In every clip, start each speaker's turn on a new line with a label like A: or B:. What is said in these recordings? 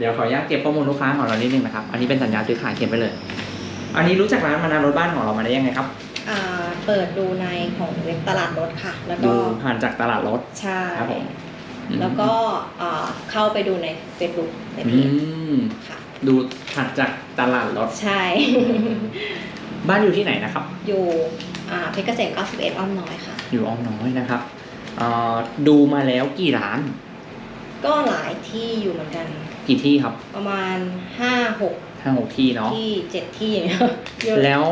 A: เดี๋ยวขออนุญาตเก็บข้อมูลลูกค้าของเรานิดนึงนะครับ อันนี้เป็นสัญญาซื้อขายเก็บไว้เลย อันนี้รู้จักร้านมานานรถบ้านของเรามาได้ยังไงครับ
B: อ่าเปิดดูในของเว็บตลาดรถค่ะ แล้ว
A: ดู
B: ก็
A: ผ่านจากตลาดรถ
B: ใช่
A: ครับผม
B: แล้วก็อ่าเข้าไปดูใน Facebook ในเพ
A: อื
B: จ
A: ม
B: ค่ะ
A: ดูถัดจากตลาดรถ
B: ใช่
A: บ้านอยู่ที่ไหนนะครับ
B: อยู่อ่าเพชรเกษม91อ้อมน้อยค่ะ
A: อยู่อ้อมน้อยนะครับเอ่อดูมาแล้วกี่ร้าน
B: ก็หลายที่อยู่เหมือนกัน
A: กี่ที่ครับ
B: ประมาณ5
A: ห้าหกที่
B: 6
A: เนาะ
B: ที่7ที่อย่างเงี้ยเยอะ
A: แล้ว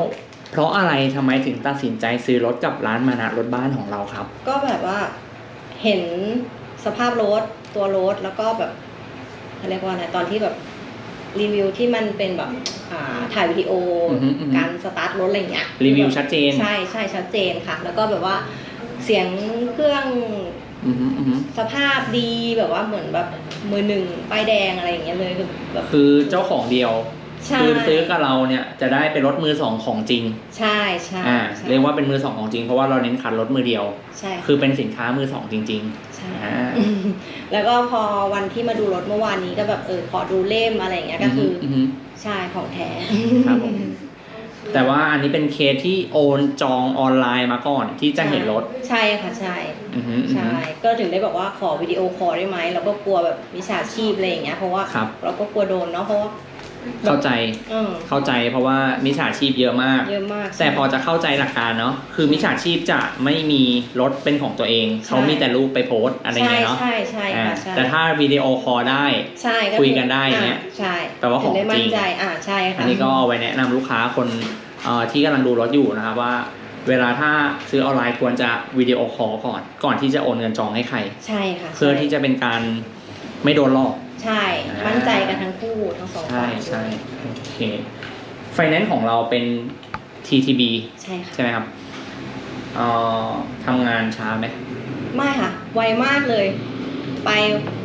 A: เพราะอะไรทำไมถึงตัดสินใจซื้อรถกับร้านมานารถบ้านของเราครับ
B: ก็แบบว่าเห็นสภาพรถตัวรถแล้วก็แบบเขาเรียกว่าอะไรตอนที่แบบรีวิวที่มันเป็นแบบอ่าถ่ายวิดีโออ
A: อฮึอือฮึ
B: การสตาร์ทรถอะไรอย่างเงี้ย
A: รีวิวชัดเจน
B: ใช่ใช่ชัดเจนค่ะ แล้วก็แบบว่าเสียงเครื่อง
A: อือฮึอือฮึ
B: สภาพดีแบบว่าเหมือนแบบมือหนึ่งป้ายแดงอะไรอย่างเงี้ยเลยคือแบบ
A: คือเจ้าของเดียว
B: ใช่
A: คือซื้อกับเราเนี่ยจะได้เป็นรถมือสองของจริง
B: ใช่ใช่
A: อ่า
B: ใช่
A: เรียกว่าเป็นมือสองของจริงเพราะว่าเราเน้นคันรถมือเดียว
B: ใช่
A: คือเป็นสินค้ามือสองจริง
B: ใช่
A: อ่า
B: แล้วก็พอวันที่มาดูรถเมื่อวานนี้ก็แบบเออขอดูเล่มอะไรอย่างเงี้
A: ๆ
B: ยก็คืออ
A: อฮึ
B: ใช่ของแท้
A: ครับผม แต่ว่าอันนี้เป็นเคสที่โอนจองออนไลน์มาก่อนที่จะเห็นรถ
B: ใช่ค่ะใช่
A: อือฮึอือ
B: ใช่
A: ฮึ
B: ก็ถึงได้บอกว่าขอวิดีโอคอลได้ไหมเราก็กลัวแบบมิจฉาชีพอะไรอย่างเงี้ยเพราะว่า
A: ครับ
B: เราก็กลัวโดนเนาะเพราะว่า
A: เข้าใจ
B: เออ
A: เข้าใจเพราะว่ามิจฉาชีพเยอะมาก
B: เยอะมาก
A: แต่พอจะเข้าใจหลักการเนาะคือมิจฉาชีพจะไม่มีรถเป็นของตัวเอง เขามีแต่รูปไปโพสต์อะไรอย่างเงี้ยเนาะ
B: ใช่ใช่
A: อ่า
B: ค่ะใช่
A: แต่ถ้าวิดีโอคอลได้
B: ใช่ก็
A: คุยกันได้อย่างเงี้ย
B: ใช่
A: แปลว่าของ
B: ถึได้มั่
A: จริ
B: น
A: ง
B: ใจอ่าใช่ค่ะ
A: อันนี้ก็เอาไว้แนะนำลูกค้าคนเอ่อที่กำลังดูรถอยู่นะครับว่าเวลาถ้าซื้อออนไลน์ควรจะวิดีโอคอลก่อน ก่อนที่จะโอนเงินจองให้ใคร
B: ใช่ค่ะ
A: เพื่อที่จะเป็นการไม่โดนหลอก
B: ใช่
A: อ่ามั่
B: มั่นใจกันทั้งคู่ทั้งสอง
A: ใช่
B: ฝ่าย
A: ใช่โอเคไฟแนนซ์ของเราเป็น TTB
B: ใช่ค่ะ
A: ใช่ไหมครับเอ่อทำงานช้าไหม
B: ไม่ค่ะ ไวมากเลย ไป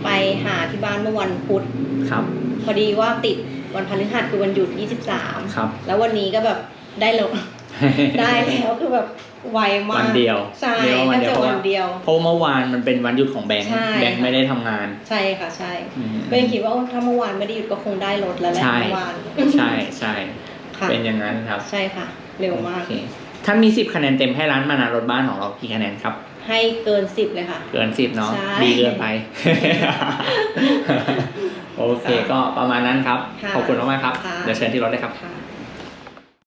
B: ไปหาที่บ้านเมื่อวันพุธ
A: ครับ
B: พอดีว่าติดวันพฤหัสคือวันหยุด 23
A: ครับ
B: แล้ววันนี้ก็แบบได้แล้ว ได้แล้วคือแบบไวมาก
A: วันเดียว
B: ใช่
A: เรียกว่าวัน
B: แค่
A: เดียว
B: จะ
A: เพราะ
B: วั
A: ว่าน
B: เดียว
A: เพราะเมื่อวานมันเป็นวันหยุดของแบงค์
B: ใช่
A: แบงค์ไม่ได้ทำงาน
B: ใช่ค่ะใช่
A: อืม
B: ก็ยังคิดว่าโอ้ถ้าเมื่อวานไม่ได้หยุดก็คงได้รถแล้วแหละ
A: ใช่
B: เมื่อวาน
A: ใช่ใช่
B: ค่ะ
A: เป็นอย่างนั้นครับ
B: ใช่ค่ะ เร็วมาก
A: โอเคถ้ามี10คะแนนเต็มให้ร้านมานานรถบ้านของเรากี่คะแนนครับ
B: ให้เกินสิบเลยค่ะ
A: เกิน10เนาะ
B: ใช่
A: ดีเกินไป โอเคก็ประมาณนั้นครับ
B: ค่ะ
A: ขอบคุณมากๆครับ
B: ค่ะ
A: เดี๋ยวเชิญที่รถเลยครับ
B: ค่ะ